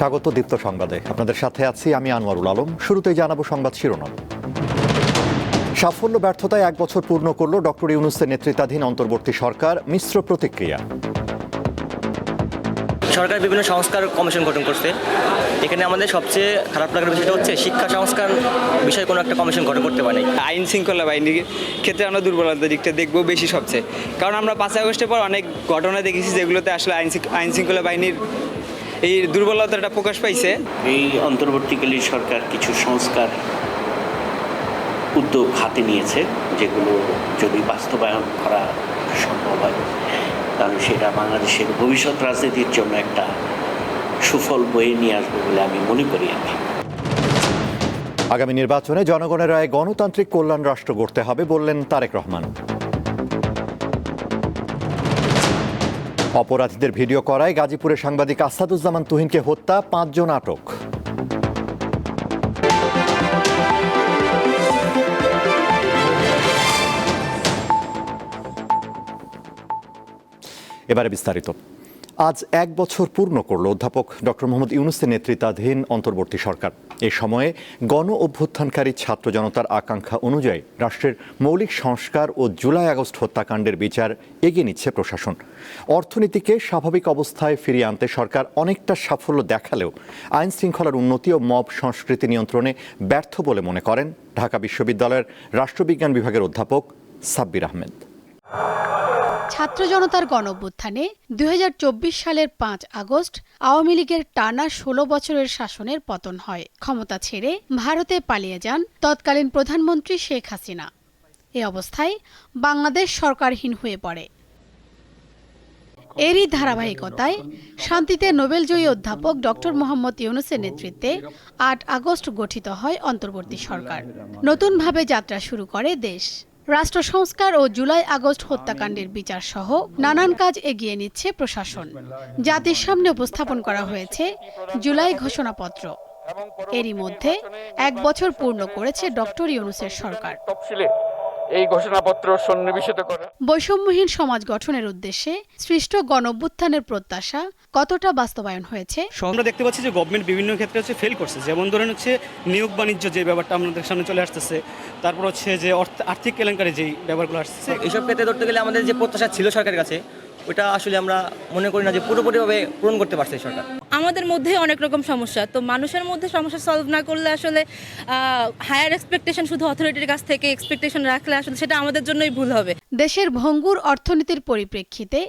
স্বাগত দীপ্ত সংবাদে। আপনাদের সাথে আছি আমি আনোয়ারুল আলম। শুরুতেই জানাব সংবাদ শিরোনাম। সাফল্য ব্যর্থতায় এক বছর পূর্ণ করল ডক্টর ইউনুসের নেতৃত্বাধীন অন্তর্বর্তী সরকার। মিশ্র প্রতিক্রিয়া। সরকার বিভিন্ন সংস্কার কমিশন গঠন করছে। এখানে আমাদের সবচেয়ে খারাপ লাগার বিষয়টা হচ্ছে শিক্ষা সংস্কার বিষয়ে কোনো একটা কমিশন গঠন করতে পারেনি আইন শৃঙ্খলা বাহিনীর ক্ষেত্রে আমরা দুর্বলতার দিকটা দেখব বেশি সবচেয়ে। কারণ আমরা পাঁচ আগস্টের পর অনেক ঘটনা দেখেছি যেগুলোতে আসলে আইন আইন শৃঙ্খলা বাহিনীর এই দুর্বলতাটা প্রকাশ পাইছে। এই অন্তর্বর্তীকালীন সরকার কিছু সংস্কার উদ্যোগ হাতে নিয়েছে যেগুলো যদি বাস্তবায়ন করা সম্ভব হয় তাহলে সেটা বাংলাদেশের ভবিষ্যৎ রাজনীতির জন্য একটা সুফল বয়ে নিয়ে আসবে বলে আমি মনে করি আর কি। আগামী নির্বাচনে জনগণের রায় গণতান্ত্রিক কল্যাণ রাষ্ট্র গড়তে হবে বললেন তারেক রহমান। অপরাধীদের ভিডিও করায় গাজীপুরের সাংবাদিক আসাদুজ্জামান তুহিনকে হত্যা পাঁচজন আটক। এবারে বিস্তারিত। আজ এক বছর পূর্ণ করল অধ্যাপক ডক্টর মোহাম্মদ ইউনুসের নেতৃত্বাধীন অন্তর্বর্তী সরকার। এ সময়ে গণ অভ্যুত্থানকারী ছাত্র জনতার আকাঙ্ক্ষা অনুযায়ী রাষ্ট্রের মৌলিক সংস্কার ও জুলাই আগস্ট হত্যাকাণ্ডের বিচার এগিয়ে নিচ্ছে প্রশাসন। অর্থনীতিকে স্বাভাবিক অবস্থায় ফিরিয়ে আনতে সরকার অনেকটা সাফল্য দেখালেও আইন শৃঙ্খলার উন্নতি ও মব সংস্কৃতি নিয়ন্ত্রণে ব্যর্থ বলে মনে করেন ঢাকা বিশ্ববিদ্যালয়ের রাষ্ট্রবিজ্ঞান বিভাগের অধ্যাপক সাব্বির আহমেদ। ছাত্র জনতার গণঅভ্যুত্থানে দুই সালের পাঁচ আগস্ট আওয়ামী লীগের টানা ষোলো বছরের শাসনের পতন হয়। ক্ষমতা ছেড়ে ভারতে পালিয়ে যান তৎকালীন প্রধানমন্ত্রী শেখ হাসিনা। এ অবস্থায় বাংলাদেশ সরকারহীন হয়ে পড়ে। এরই ধারাবাহিকতায় শান্তিতে নোবেলজয়ী অধ্যাপক ডক্টর মোহাম্মদ ইউনুসের নেতৃত্বে আট আগস্ট গঠিত হয় অন্তর্বর্তী সরকার। নতুনভাবে যাত্রা শুরু করে দেশ। রাষ্ট্র সংস্কার ও জুলাই আগস্ট হত্যাকাণ্ডের বিচার সহ নানান কাজ এগিয়ে নিচ্ছে প্রশাসন। জাতির সামনে উপস্থাপন করা হয়েছে জুলাই ঘোষণাপত্র। এরই মধ্যে এক বছর পূর্ণ করেছে ডক্টর ইউনুসের সরকার। এই ঘোষণাপত্র সন্নিবেশিত করা। বৈষম্যহীন সমাজ গঠনের উদ্দেশ্যে সৃষ্ট গণঅভ্যুত্থানের প্রত্যাশা কতটা বাস্তবায়ন হয়েছে? আমরা দেখতে পাচ্ছি যে গভর্নমেন্ট বিভিন্ন ক্ষেত্রে হচ্ছে ফেল করছে। যেমন ধরেন হচ্ছে নিয়োগ বাণিজ্য যে ব্যাপারটা আমাদের সামনে চলে আসতেছে তারপর হচ্ছে যে অর্থ- আর্থিক কেলেঙ্কারি যেই ব্যাপারগুলো আসছে এইসব ক্ষেত্রে ধরতে গেলে আমাদের যে প্রত্যাশা ছিল সরকারের কাছে ওটা আসলে আমরা মনে করি না যে পুরোপুরিভাবে পূরণ করতে পারছে সরকার। আমাদের মধ্যে অনেক রকম সমস্যা। তো মানুষের মধ্যে সমস্যা সলভ না করলে আসলে হায়ার এক্সপেকটেশন শুধু অথরিটির কাছ থেকে এক্সপেকটেশন রাখলে আসলে সেটা আমাদের জন্যই ভুল হবে। দেশের ভঙ্গুর অর্থনীতির পরিপ্রেক্ষিতে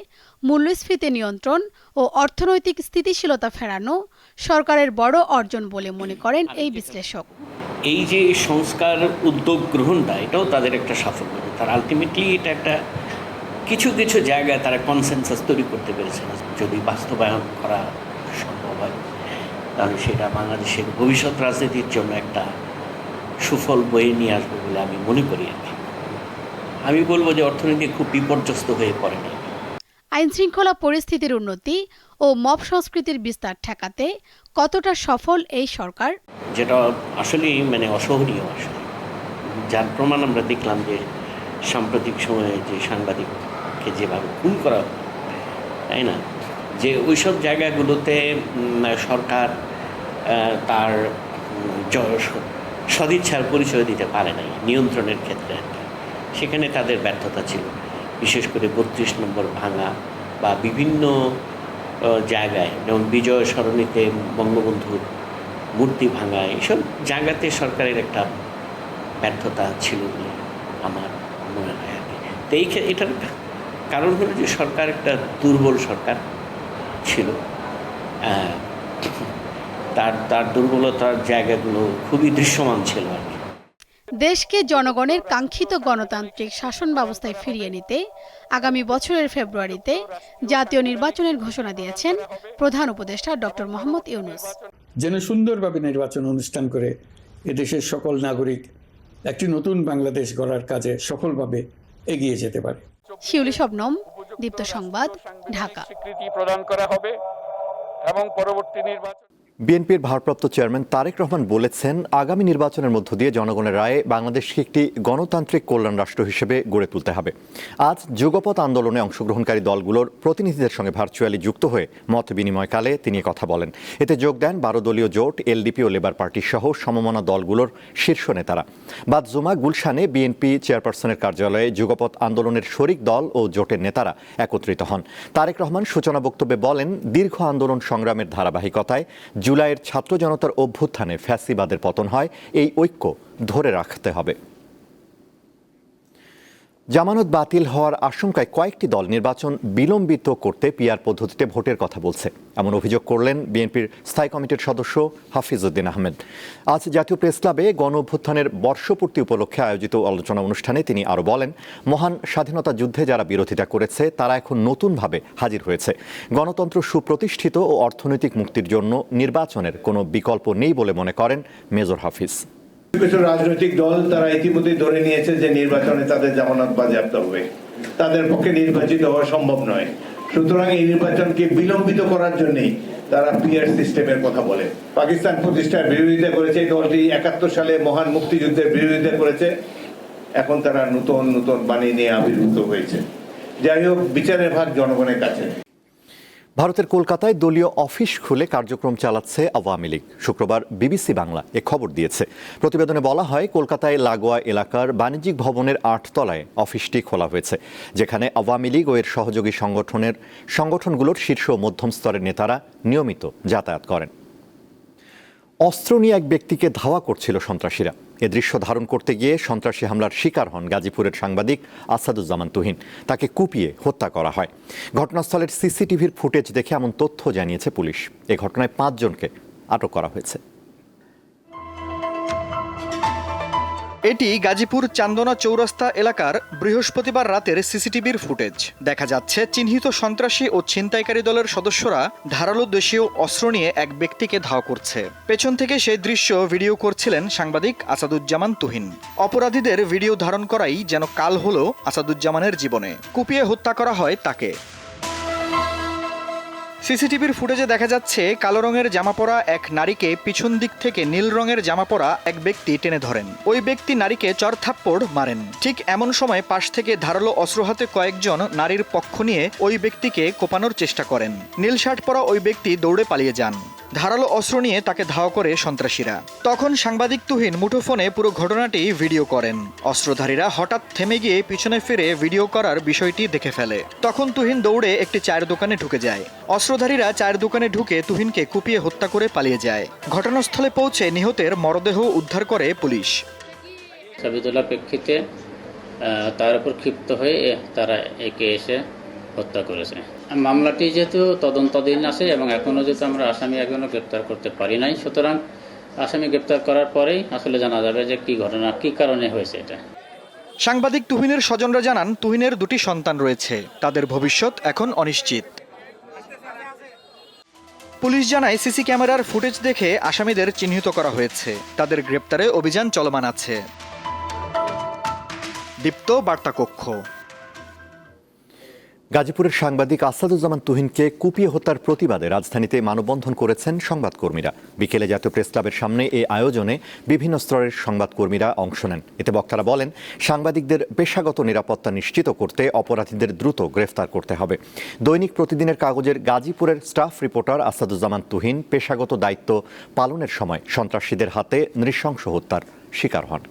মূল্যস্ফীতি নিয়ন্ত্রণ ও অর্থনৈতিক স্থিতিশীলতা ফেরানো সরকারের বড় অর্জন বলে মনে করেন এই বিশ্লেষক। এই যে সংস্কার উদ্যোগ গ্রহণটা এটাও তাদের একটা সাফল্য। তার আলটিমেটলি এটা একটা কিছু কিছু জায়গায় তারা কনসেনসাস তৈরি করতে পেরেছে না। যদি বাস্তবায়ন করা সম্ভব হয় তাহলে সেটা বাংলাদেশের ভবিষ্যৎ রাজনীতির জন্য একটা সুফল বয়ে নিয়ে আসবে বলে আমি মনে করি আর কি। আমি বলব যে অর্থনীতি খুব বিপর্যস্ত হয়ে পড়ে না। আইন শৃঙ্খলা পরিস্থিতির উন্নতি ও মব সংস্কৃতির বিস্তার ঠেকাতে কতটা সফল এই সরকার? যেটা আসলেই মানে অসহনীয় আসলে। যার প্রমাণ আমরা দেখলাম যে সাম্প্রতিক সময়ে যে সাংবাদিককে যেভাবে খুন করা তাই না? যে ওইসব জায়গাগুলোতে সরকার তার সদিচ্ছার পরিচয় দিতে পারে নাই নিয়ন্ত্রণের ক্ষেত্রে সেখানে তাদের ব্যর্থতা ছিল। বিশেষ করে বত্রিশ নম্বর ভাঙা বা বিভিন্ন জায়গায়, যেমন বিজয় সরণিতে বঙ্গবন্ধুর মূর্তি ভাঙা এইসব জায়গাতে সরকারের একটা ব্যর্থতা ছিল বলে আমার মনে হয় আর কি। তো এই এটার কারণ হলো যে সরকার একটা দুর্বল সরকার ছিল। তার তার দুর্বলতার জায়গাগুলো খুবই দৃশ্যমান ছিল আর কি। দেশকে জনগণের কাঙ্ক্ষিত গণতান্ত্রিক শাসন ব্যবস্থায় ফিরিয়ে নিতে আগামী বছরের ফেব্রুয়ারিতে জাতীয় নির্বাচনের ঘোষণা দিয়েছেন প্রধান উপদেষ্টা ডক্টর মোহাম্মদ ইউনুস। যেন সুন্দরভাবে নির্বাচন অনুষ্ঠান করে এদেশের সকল নাগরিক একটি নতুন বাংলাদেশ গড়ার কাজে সফলভাবে এগিয়ে যেতে পারে। শিউলি শবনম দীপ্ত সংবাদ ঢাকা। স্বীকৃতি প্রদান করা হবে এবং পরবর্তী নির্বাচন বিএনপির ভারপ্রাপ্ত চেয়ারম্যান তারেক রহমান বলেছেন, আগামী নির্বাচনের মধ্য দিয়ে জনগণের রায়ে বাংলাদেশকে একটি গণতান্ত্রিক কল্যাণ রাষ্ট্র হিসেবে গড়ে তুলতে হবে। আজ যুগপথ আন্দোলনে অংশগ্রহণকারী দলগুলোর প্রতিনিধিদের সঙ্গে ভার্চুয়ালি যুক্ত হয়ে মত বিনিময়কালে তিনি কথা বলেন। এতে যোগ দেন বারো দলীয় জোট, এলডিপি ও লেবার পার্টি সহ সমমনা দলগুলোর শীর্ষ নেতারা। বাদ জুমা গুলশানে বিএনপি চেয়ারপারসনের কার্যালয়ে যুগপথ আন্দোলনের শরিক দল ও জোটের নেতারা একত্রিত হন। তারেক রহমান সূচনা বক্তব্যে বলেন, দীর্ঘ আন্দোলন সংগ্রামের ধারাবাহিকতায় জুলাইয়ের ছাত্র জনতার অভ্যুত্থানে ফ্যাসিবাদের পতন হয় এই ঐক্য ধরে রাখতে হবে। জামানত বাতিল হওয়ার আশঙ্কায় কয়েকটি দল নির্বাচন বিলম্বিত করতে পিআর পদ্ধতিতে ভোটের কথা বলছে। এমন অভিযোগ করলেন বিএনপির স্থায়ী কমিটির সদস্য হাফিজউদ্দিন আহমেদ। আজ জাতীয় প্রেস ক্লাবে গণ অভ্যুত্থানের বর্ষপূর্তি উপলক্ষে আয়োজিত আলোচনা অনুষ্ঠানে তিনি আরও বলেন, মহান স্বাধীনতা যুদ্ধে যারা বিরোধিতা করেছে, তারা এখন নতুনভাবে হাজির হয়েছে। গণতন্ত্র সুপ্রতিষ্ঠিত ও অর্থনৈতিক মুক্তির জন্য নির্বাচনের কোনো বিকল্প নেই বলে মনে করেন মেজর হাফিজ। কিছু রাজনৈতিক দল তারা ইতিমধ্যে ধরে নিয়েছে যে নির্বাচনে তাদের জামানত বাজেয়াপ্ত হবে। তাদের পক্ষে নির্বাচিত হওয়া সম্ভব নয়। সুতরাং এই নির্বাচনকে বিলম্বিত করার জন্যই তারা পিয়ার সিস্টেমের কথা বলে। পাকিস্তান প্রতিষ্ঠার বিরোধিতা করেছে দলটি একাত্তর সালে মহান মুক্তিযুদ্ধের বিরোধিতা করেছে। এখন তারা নতুন নতুন বাণী নিয়ে আবির্ভূত হয়েছে। যাই হোক, বিচারের ভাগ জনগণের কাছে। ভারতের কলকাতায় দলীয় অফিস খুলে কার্যক্রম চালাচ্ছে আওয়ামী লীগ। শুক্রবার বিবিসি বাংলা এ খবর দিয়েছে। প্রতিবেদনে বলা হয়, কলকাতায় লাগোয়া এলাকার বাণিজ্যিক ভবনের আটতলায় অফিসটি খোলা হয়েছে, যেখানে আওয়ামী লীগ ও এর সহযোগী সংগঠনের সংগঠনগুলোর শীর্ষ মধ্যম স্তরের নেতারা নিয়মিত যাতায়াত করেন। অস্ত্র নিয়ে এক ব্যক্তিকে ধাওয়া করছিল সন্ত্রাসীরা। এ দৃশ্য ধারণ করতে গিয়ে সন্ত্রাসী হামলার শিকার হন গাজীপুরের সাংবাদিক আসাদুজ্জামান তুহিন। তাকে কুপিয়ে হত্যা করা হয়। ঘটনাস্থলের সিসিটিভির ফুটেজ দেখে এমন তথ্য জানিয়েছে পুলিশ। এ ঘটনায় পাঁচজনকে আটক করা হয়েছে। এটি গাজীপুর চান্দনা চৌরাস্তা এলাকার বৃহস্পতিবার রাতের সিসিটিভির ফুটেজ। দেখা যাচ্ছে, চিহ্নিত সন্ত্রাসী ও ছিনতাইকারী দলের সদস্যরা ধারালো দেশীয় অস্ত্র নিয়ে এক ব্যক্তিকে ধাওয়া করছে। পেছন থেকে সেই দৃশ্য ভিডিও করছিলেন সাংবাদিক আসাদুজ্জামান তুহিন। অপরাধীদের ভিডিও ধারণ করাই যেন কাল হল আসাদুজ্জামানের জীবনে। কুপিয়ে হত্যা করা হয় তাকে। সিসিটিভির ফুটেজে দেখা যাচ্ছে, কালো রঙের জামা পরা এক নারীকে পিছন দিক থেকে নীল রঙের জামা পরা এক ব্যক্তি টেনে ধরেন। ওই ব্যক্তি নারীকে চরথাপ্পড় মারেন। ঠিক এমন সময় পাশ থেকে ধারালো অস্ত্র হাতে কয়েকজন নারীর পক্ষ নিয়ে ওই ব্যক্তিকে কোপানোর চেষ্টা করেন। নীল শার্ট পরা ওই ব্যক্তি দৌড়ে পালিয়ে যান। ধারালো অস্ত্র নিয়ে তাকে ধাওয়া করে সন্ত্রাসীরা। তখন সাংবাদিক তুহিন মুঠোফোনে পুরো ঘটনাটি ভিডিও করেন। অস্ত্রধারীরা হঠাৎ থেমে গিয়ে পিছনে ফিরে ভিডিও করার বিষয়টি দেখে ফেলে। তখন তুহিন দৌড়ে একটি চায়ের দোকানে ঢুকে যায়। অস্ত্রধারীরা চায়ের দোকানে ঢুকে তুহিনকে কুপিয়ে হত্যা করে পালিয়ে যায়। ঘটনাস্থলে পৌঁছে নিহতের মরদেহ উদ্ধার করে পুলিশ। প্রেক্ষিতে তার উপর ক্ষিপ্ত হয়ে তারা একে এসে হত্যা করেছে। মামলাটি যেহেতু তদন্তাধীন আছে এবং এখনও যেহেতু আমরা আসামি এখনও গ্রেপ্তার করতে পারি নাই সুতরাং আসামি গ্রেপ্তার করার পরেই আসলে জানা যাবে যে কি ঘটনা কি কারণে হয়েছে এটা। সাংবাদিক তুহিনের স্বজনরা জানান তুহিনের দুটি সন্তান রয়েছে। তাদের ভবিষ্যৎ এখন অনিশ্চিত। পুলিশ জানায় সিসি ক্যামেরার ফুটেজ দেখে আসামিদের চিহ্নিত করা হয়েছে। তাদের গ্রেপ্তারে অভিযান চলমান আছে। দীপ্ত বার্তা কক্ষ গাজীপুরের সাংবাদিক আসাদুজ্জামান তুহিনকে কুপিয়ে হত্যার প্রতিবাদে রাজধানীতে মানববন্ধন করেছেন সংবাদকর্মীরা। বিকেলে জাতীয় প্রেস ক্লাবের সামনে এই আয়োজনে বিভিন্ন স্তরের সংবাদকর্মীরা অংশ নেন। এতে বক্তারা বলেন, সাংবাদিকদের পেশাগত নিরাপত্তা নিশ্চিত করতে অপরাধীদের দ্রুত গ্রেফতার করতে হবে। দৈনিক প্রতিদিনের কাগজের গাজীপুরের স্টাফ রিপোর্টার আসাদুজ্জামান তুহিন পেশাগত দায়িত্ব পালনের সময় সন্ত্রাসীদের হাতে নৃশংস হত্যার শিকার হন।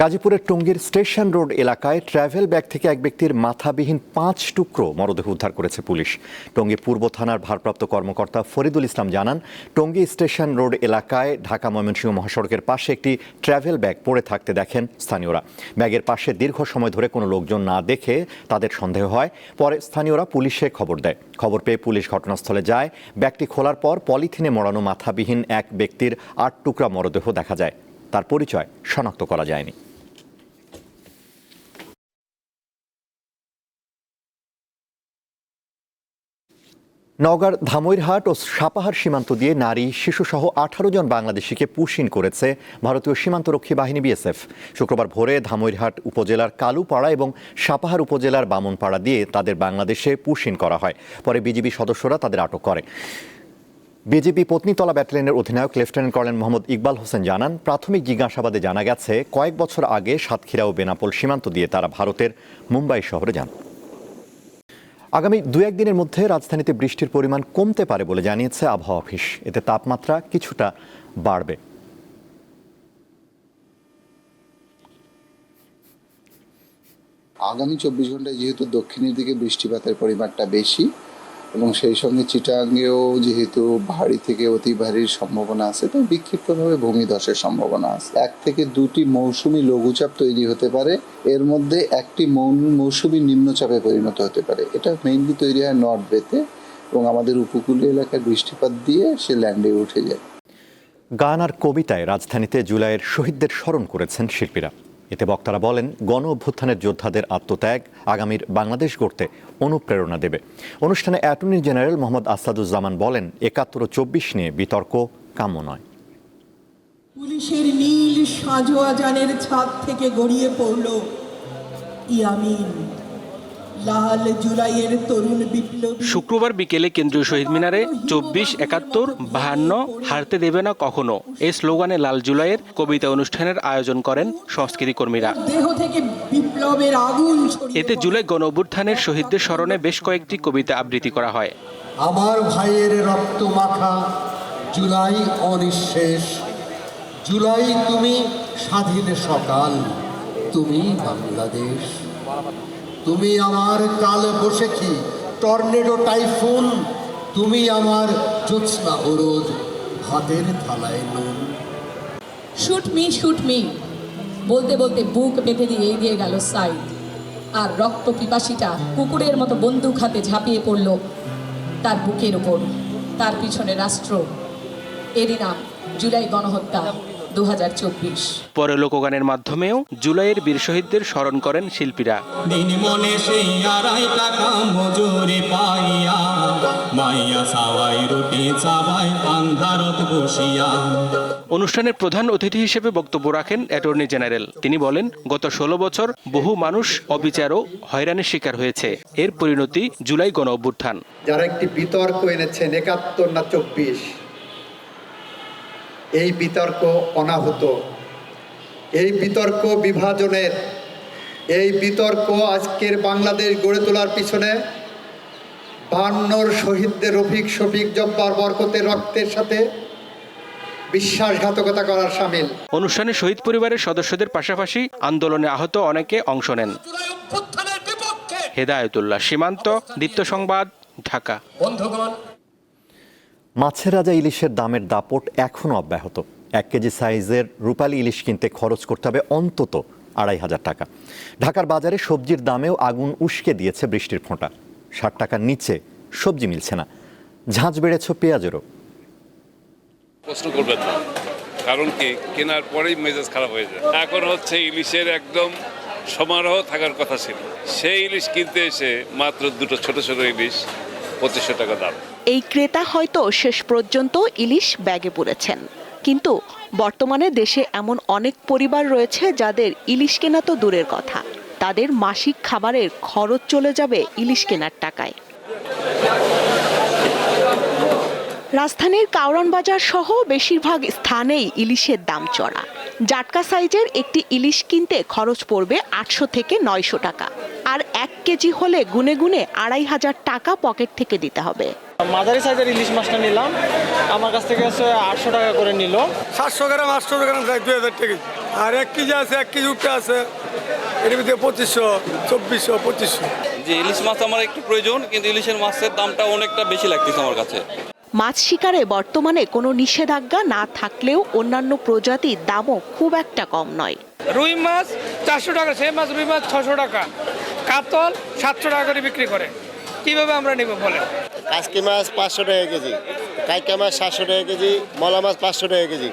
গাজীপুরের টঙ্গীর স্টেশন রোড এলাকায় ট্রাভেল ব্যাগ থেকে এক ব্যক্তির মাথাবিহীন পাঁচ টুকরো মরদেহ উদ্ধার করেছে পুলিশ। টঙ্গী পূর্ব থানার ভারপ্রাপ্ত কর্মকর্তা ফরিদুল ইসলাম জানান, টঙ্গী স্টেশন রোড এলাকায় ঢাকা ময়মনসিংহ মহাসড়কের পাশে একটি ট্রাভেল ব্যাগ পড়ে থাকতে দেখেন স্থানীয়রা। ব্যাগের পাশে দীর্ঘ সময় ধরে কোনো লোকজন না দেখে তাদের সন্দেহ হয়, পরে স্থানীয়রা পুলিশে খবর দেয়। খবর পেয়ে পুলিশ ঘটনাস্থলে যায়। ব্যাগটি খোলার পর পলিথিনে মোড়ানো মাথাবিহীন এক ব্যক্তির আট টুকরা মরদেহ দেখা যায়। তার পরিচয় শনাক্ত করা যায়নি। নওগাঁর ধামইরহাট ও সাপাহার সীমান্ত দিয়ে নারী শিশুসহ আঠারো জন বাংলাদেশিকে পুশিন করেছে ভারতীয় সীমান্তরক্ষী বাহিনী বিএসএফ। শুক্রবার ভোরে ধামইরহাট উপজেলার কালুপাড়া এবং সাপাহার উপজেলার বামনপাড়া দিয়ে তাদের বাংলাদেশে পুশিন করা হয়। পরে বিজিবি সদস্যরা তাদের আটক করে। বিজেপি পত্নীতলা ব্যাটালিয়নের অধিনায়ক লেফটেন্যান্ট কর্নেল মোহাম্মদ ইকবাল হোসেন জানান, প্রাথমিক জিজ্ঞাসাবাদে জানা গেছে, কয়েক বছর আগে সাতক্ষীরা ও বেনাপোল সীমান্ত দিয়ে তারা ভারতের মুম্বাই শহরে যান। আগামী দু একদিনের মধ্যে রাজধানীতে বৃষ্টির পরিমাণ কমতে পারে বলে জানিয়েছে আবহাওয়া অফিস। এতে তাপমাত্রা কিছুটা বাড়বে। আগামী চব্বিশ ঘন্টায় যেহেতু দক্ষিণের দিকে বৃষ্টিপাতের পরিমাণটা বেশি এবং সেই সঙ্গে চিটাঙ্গেও যেহেতু ভারী থেকে অতি ভারীর সম্ভাবনা আছে, তো বিক্ষিপ্তভাবে ভূমিধসের সম্ভাবনা আছে। এক থেকে দুটি মৌসুমি লঘুচাপ তৈরি হতে পারে, এর মধ্যে একটি মৌসুমি নিম্নচাপে পরিণত হতে পারে। এটা মেইনলি তৈরি হয় নর্থ বেতে এবং আমাদের উপকূলীয় এলাকায় বৃষ্টিপাত দিয়ে সে ল্যান্ডে উঠে যায়। গান আর কবিতায় রাজধানীতে জুলাইয়ের শহীদদের স্মরণ করেছেন শিল্পীরা। এতে বক্তারা বলেন, গণ অভ্যুত্থানের যোদ্ধাদের আত্মত্যাগ আগামীর বাংলাদেশ গড়তে অনুপ্রেরণা দেবে। অনুষ্ঠানে অ্যাটর্নি জেনারেল মোহাম্মদ আসাদুজ্জামান বলেন, একাত্তর ও চব্বিশ নিয়ে বিতর্ক কাম্য নয়। পুলিশের নীল সাজোয়া যানের ছাদ থেকে গড়িয়ে পড়ল ইয়ামিন। লাল জুলাইয়ের তরুণ বিপ্লবী। শুক্রবার বিকেলে কেন্দ্রীয় শহীদ মিনারে চব্বিশ একাত্তর বাহান্ন হারতে দেবে না কখনো। এই স্লোগানে লাল জুলাইয়ের কবিতা অনুষ্ঠানের আয়োজন করেন সংস্কৃতি কর্মীরা। দেহ থেকে বিপ্লবের আগুন এতে জুলাই গণ অভ্যুত্থানের শহীদদের স্মরণে বেশ কয়েকটি কবিতা আবৃত্তি করা হয়। আমার ভাইয়ের রক্ত মাখা জুলাই অনিঃশেষ। জুলাই তুমি স্বাধীন সকাল তুমি বাংলাদেশ। তুমি আমার কাল বসে কি টর্নেডো টাইফুন। তুমি আমার জ্যোৎস্না অরোধ, ভাতের থালায় নুন। শুট মি শুট মি বলতে বলতে বুক বেঁধে দিয়ে এগিয়ে গেল সাইড আর রক্ত পিপাসিটা কুকুরের মতো বন্দুক হাতে ঝাঁপিয়ে পড়ল তার বুকের ওপর তার পিছনে রাষ্ট্র। এরই নাম, জুলাই গণহত্যা। দু পরে লোকগানের মাধ্যমেও জুলাইয়ের বীর শহীদদের স্মরণ করেন শিল্পীরা। অনুষ্ঠানের প্রধান অতিথি হিসেবে বক্তব্য রাখেন অ্যাটর্নি জেনারেল। তিনি বলেন গত ষোলো বছর বহু মানুষ অবিচার ও হয়রানির শিকার হয়েছে। এর পরিণতি জুলাই গণ অভ্যুত্থান যারা একটি বিতর্ক এনেছেন একাত্তর না চব্বিশ? এই বিতর্ক অনাহত। এই বিতর্ক বিভাজনের এই বিতর্ক আজকের বাংলাদেশ গড়ে তোলার পিছনে বান্নর শহীদদের রফিক শফিক জব্বার বরকতের রক্তের সাথে বিশ্বাসঘাতকতা করার সামিল। অনুষ্ঠানে শহীদ পরিবারের সদস্যদের পাশাপাশি আন্দোলনে আহত অনেকে অংশ নেন। হেদায়তুল্লাহ সীমান্ত দ্বিত্ব সংবাদ ঢাকা। বন্ধুগণ মাছের রাজা ইলিশের দামের দাপট এখনও অব্যাহত। এক কেজি সাইজের রূপালী ইলিশ কিনতে খরচ করতে হবে অন্তত আড়াই হাজার টাকা। ঢাকার বাজারে সবজির দামেও আগুন উস্কে দিয়েছে বৃষ্টির ফোঁটা। ষাট টাকার নিচে সবজি মিলছে না। ঝাঁঝ বেড়েছে পেঁয়াজেরও। প্রশ্ন করবেন না। কারণ কি? কেনার পরেই মেজাজ খারাপ হয়ে যায়। এখন হচ্ছে ইলিশের একদম সমারোহ থাকার কথা ছিল। সেই ইলিশ কিনতে এসে মাত্র দুটো ছোট ছোট ইলিশ পঁচিশশো টাকা দাম। এই ক্রেতা হয়তো শেষ পর্যন্ত ইলিশ ব্যাগে পুরেছেন কিন্তু বর্তমানে দেশে এমন অনেক পরিবার রয়েছে যাদের ইলিশ কেনা তো দূরের কথা। তাদের মাসিক খাবারের খরচ চলে যাবে ইলিশ কেনার টাকায়। রাজধানীর কাউরান বাজার সহ বেশিরভাগ স্থানেই ইলিশের দাম চড়া। জাটকা সাইজের একটি ইলিশ কিনতে খরচ পড়বে আটশো থেকে নয়শো টাকা। আর এক কেজি হলে গুনে গুনে আড়াই হাজার টাকা পকেট থেকে দিতে হবে। মাঝারি সাইজের ইলিশ মাছটা নিলাম। আমার কাছ থেকে হচ্ছে আটশো টাকা করে নিল। সাতশো গ্রাম আটশো গ্রাম যায় দুই হাজার টাকা। আর এক কেজি আছে এক কেজি উপরে আছে। এর ভিতরে পঁচিশশো চব্বিশশো পঁচিশশো। যে ইলিশ মাছ আমার একটু প্রয়োজন কিন্তু ইলিশের মাছের দামটা অনেকটা বেশি লাগতেছে আমার কাছে। মাছ শিকারে বর্তমানে কোনো নিষেধাজ্ঞা না থাকলেও অন্যান্য প্রজাতির দামও খুব একটা কম নয়। রুই মাছ চারশো টাকা সেই মাছ রুই মাছ ছশো টাকা। কাতল সাতশো টাকা করে বিক্রি করে। কীভাবে আমরা নিব বলে কাসকি মাছ পাঁচশো টাকা কেজি, কাইকা মাছ সাতশো টাকা কেজি, মলা মাছ পাঁচশো টাকা কেজি,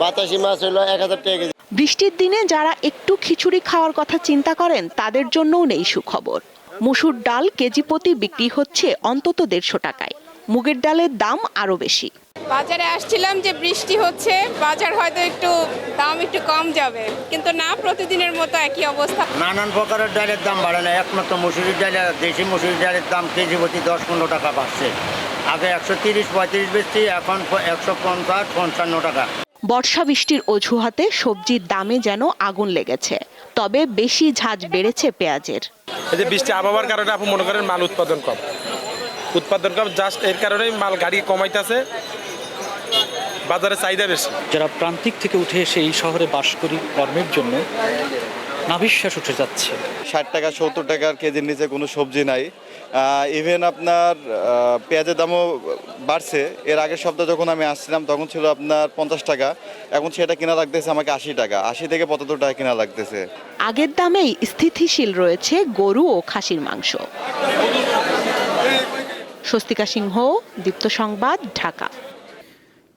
বাতাসি মাছ হলো এক হাজার টাকা কেজি। বৃষ্টির দিনে যারা একটু খিচুড়ি খাওয়ার কথা চিন্তা করেন, তাদের জন্যও নেই সুখবর। মুসুর ডাল কেজি প্রতি বিক্রি হচ্ছে অন্তত দেড়শো টাকায়। মুগের ডালের দাম আরও বেশি। বাজারে আসছিলাম যে বৃষ্টি হচ্ছে বাজার হয়তো একটু দাম একটু কম যাবে কিন্তু না প্রতিদিনের মতো একই অবস্থা। নানান প্রকারের ডালের দাম বাড়ে না একমাত্র মুসুরির ডাল দেশি মুসুরির ডালের দাম কেজি প্রতি দশ পনেরো টাকা বাড়ছে। আগে একশো তিরিশ পঁয়ত্রিশ বেচছি এখন একশো পঞ্চাশ পঞ্চান্ন টাকা। বর্ষা বৃষ্টির অজুহাতে সবজির দামে যেন আগুন লেগেছে তবে বেশি ঝাঁজ বেড়েছে পেঁয়াজের। এই যে বৃষ্টি আবহাওয়ার কারণে আপনি মনে করেন মাল উৎপাদন কম। উৎপাদন কম জাস্ট এর কারণেই মাল গাড়ি কমাইতেছে বাজারে চাহিদা বেশি। যারা প্রান্তিক থেকে উঠে এসে এই শহরে বাস করি কর্মের জন্য নাভিশ্বাস উঠে যাচ্ছে। ষাট টাকা সত্তর টাকার কেজির নিচে কোনো সবজি নাই। ইভেন আপনার পেঁয়াজের দামও বাড়ছে। এর আগের সপ্তাহে যখন আমি আসছিলাম তখন ছিল আপনার পঞ্চাশ টাকা। এখন সেটা কেনা লাগতেছে আমাকে আশি টাকা। আশি থেকে পঁচাত্তর টাকা কেনা লাগতেছে। আগের দামেই স্থিতিশীল রয়েছে গরু ও খাসির মাংস। স্বস্তিকা সিংহ দীপ্ত সংবাদ ঢাকা।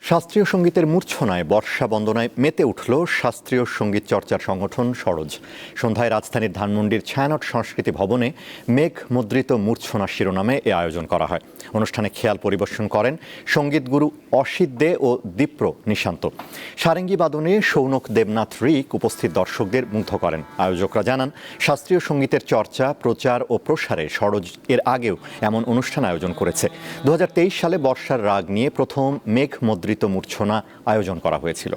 শাস্ত্রীয় সঙ্গীতের মূর্ছনায়, বর্ষা বন্দনায় মেতে উঠল শাস্ত্রীয় সংগীত চর্চার সংগঠন সরোজ। সন্ধ্যায় রাজধানীর ধানমন্ডির ছায়ানট সংস্কৃতি ভবনে মেঘ মুদ্রিত মূর্ছনা শিরোনামে এ আয়োজন করা হয়। অনুষ্ঠানে খেয়াল পরিবেশন করেন সঙ্গীতগুরু অসিত দে ও দীপ্র নিশান্ত। সারেঙ্গি বাদনে সৌনক দেবনাথ রিক উপস্থিত দর্শকদের মুগ্ধ করেন। আয়োজকরা জানান, শাস্ত্রীয় সঙ্গীতের চর্চা, প্রচার ও প্রসারে সরোজ এর আগেও এমন অনুষ্ঠান আয়োজন করেছে। দু হাজার তেইশ সালে বর্ষার রাগ নিয়ে প্রথম মেঘ মুদ্রিত মূর্ছনা আয়োজন করা হয়েছিল।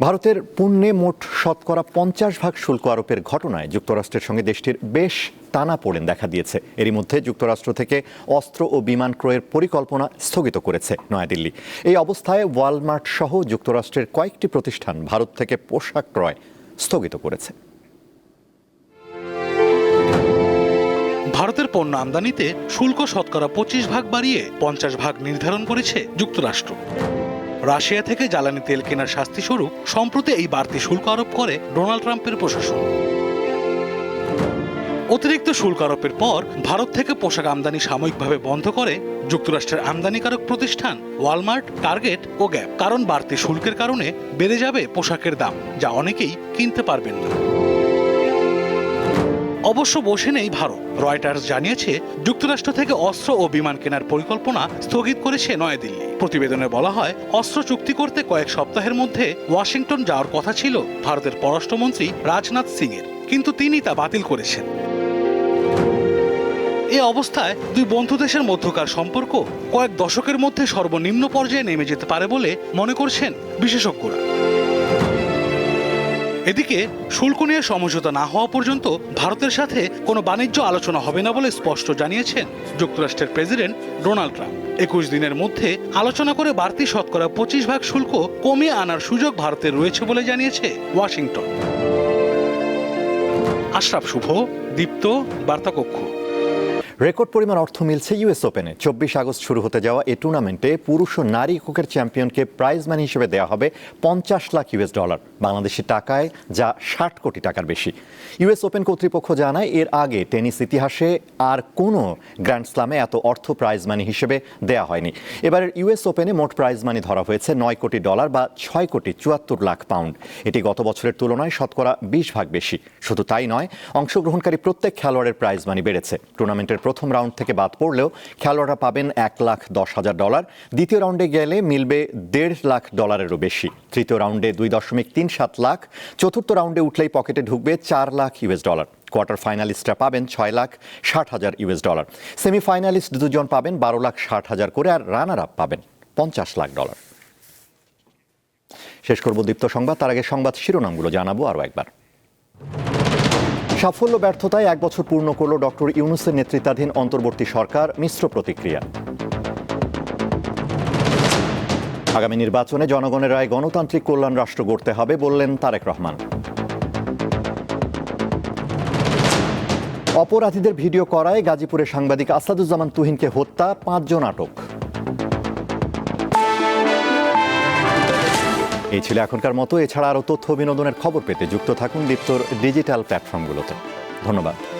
ভারতের পুণ্যে মোট শতকরা পঞ্চাশ ভাগ শুল্ক আরোপের ঘটনায় যুক্তরাষ্ট্রের সঙ্গে দেশটির বেশ টানা পড়েন দেখা দিয়েছে। এরই মধ্যে যুক্তরাষ্ট্র থেকে অস্ত্র ও বিমান ক্রয়ের পরিকল্পনা স্থগিত করেছে নয়াদিল্লি। এই অবস্থায় ওয়ালমার্ট সহ যুক্তরাষ্ট্রের কয়েকটি প্রতিষ্ঠান ভারত থেকে পোশাক ক্রয় স্থগিত করেছে। ভারতের পণ্য আমদানিতে শুল্ক শতকরা পঁচিশ ভাগ বাড়িয়ে পঞ্চাশ ভাগ নির্ধারণ করেছে যুক্তরাষ্ট্র। রাশিয়া থেকে জ্বালানি তেল কেনার শাস্তি স্বরূপ সম্প্রতি এই বাড়তি শুল্ক আরোপ করে ডোনাল্ড ট্রাম্পের প্রশাসন। অতিরিক্ত শুল্ক আরোপের পর ভারত থেকে পোশাক আমদানি সাময়িকভাবে বন্ধ করে যুক্তরাষ্ট্রের আমদানিকারক প্রতিষ্ঠান ওয়ালমার্ট, টার্গেট ও গ্যাপ। কারণ বাড়তি শুল্কের কারণে বেড়ে যাবে পোশাকের দাম, যা অনেকেই কিনতে পারবেন না। অবশ্য বসে নেই ভারত। রয়টার্স জানিয়েছে, যুক্তরাষ্ট্র থেকে অস্ত্র ও বিমান কেনার পরিকল্পনা স্থগিত করেছে নয়াদিল্লি। প্রতিবেদনে বলা হয়, অস্ত্র চুক্তি করতে কয়েক সপ্তাহের মধ্যে ওয়াশিংটন যাওয়ার কথা ছিল ভারতের পররাষ্ট্রমন্ত্রী রাজনাথ সিং এর কিন্তু তিনি তা বাতিল করেছেন। এ অবস্থায় দুই বন্ধু দেশের মধ্যকার সম্পর্ক কয়েক দশকের মধ্যে সর্বনিম্ন পর্যায়ে নেমে যেতে পারে বলে মনে করছেন বিশেষজ্ঞরা। এদিকে শুল্ক নিয়ে সমঝোতা না হওয়া পর্যন্ত ভারতের সাথে কোনো বাণিজ্য আলোচনা হবে না বলে স্পষ্ট জানিয়েছেন যুক্তরাষ্ট্রের প্রেসিডেন্ট ডোনাল্ড ট্রাম্প। একুশ দিনের মধ্যে আলোচনা করে বাড়তি শতকরা পঁচিশ ভাগ শুল্ক কমিয়ে আনার সুযোগ ভারতের রয়েছে বলে জানিয়েছে ওয়াশিংটন। আশরাফ শুভ, দীপ্ত, বার্তাকক্ষ। রেকর্ড পরিমাণ অর্থ মিলছে ইউএস ওপেনে। চব্বিশ আগস্ট শুরু হতে যাওয়া এই টুর্নামেন্টে পুরুষ ও নারী এককের চ্যাম্পিয়নকে প্রাইজ মানি হিসেবে দেওয়া হবে পঞ্চাশ লাখ ইউএস ডলার, বাংলাদেশি টাকায় যা ষাট কোটি টাকার বেশি। ইউএস ওপেন কর্তৃপক্ষ জানায়, এর আগে টেনিস ইতিহাসে আর কোনো গ্র্যান্ড স্লামে এত অর্থ প্রাইজ মানি হিসেবে দেয়া হয়নি। এবারের ইউএস ওপেনে মোট প্রাইজ মানি ধরা হয়েছে নয় কোটি ডলার বা ছয় কোটি চুয়াত্তর লাখ পাউন্ড। এটি গত বছরের তুলনায় শতকরা বিশ ভাগ বেশি। শুধু তাই নয়, অংশগ্রহণকারী প্রত্যেক খেলোয়াড়ের প্রাইজ মানি বেড়েছে। টুর্নামেন্টের প্রথম রাউন্ড থেকে বাদ পড়লেও খেলোয়াড়রা পাবেন এক লাখ দশ হাজার ডলার। দ্বিতীয় রাউন্ডে গেলে মিলবে দেড় লাখ ডলারেরও বেশি। তৃতীয় রাউন্ডে দুই দশমিক তিন সাত লাখ। চতুর্থ রাউন্ডে উঠলেই পকেটে ঢুকবে চার লাখ ইউএস ডলার। কোয়ার্টার ফাইনালিস্টরা পাবেন ছয় লাখ ষাট হাজার ইউএস ডলার। সেমিফাইনালিস্ট দুজন পাবেন বারো লাখ ষাট হাজার করে আর রানার আপ পাবেন পঞ্চাশ লাখ ডলার। শেষ করব দীপ্ত সংবাদ। তার আগে সংবাদ শিরোনামগুলো জানাব আরও একবার। সাফল্য ব্যর্থতায় এক বছর পূর্ণ করল ডক্টর ইউনুসের নেতৃত্বাধীন অন্তর্বর্তী সরকার মিশ্র প্রতিক্রিয়া। আগামী নির্বাচনে জনগণের রায় গণতান্ত্রিক কল্যাণ রাষ্ট্র গড়তে হবে বললেন তারেক রহমান। অপরাধীদের ভিডিও করায় গাজীপুরের সাংবাদিক আসাদুজ্জামান তুহিনকে হত্যা, পাঁচজন আটক। এই ছিল এখনকার মতো। এছাড়া আরও তথ্য বিনোদনের খবর পেতে যুক্ত থাকুন দীপ্তর ডিজিটাল প্ল্যাটফর্মগুলোতে। ধন্যবাদ।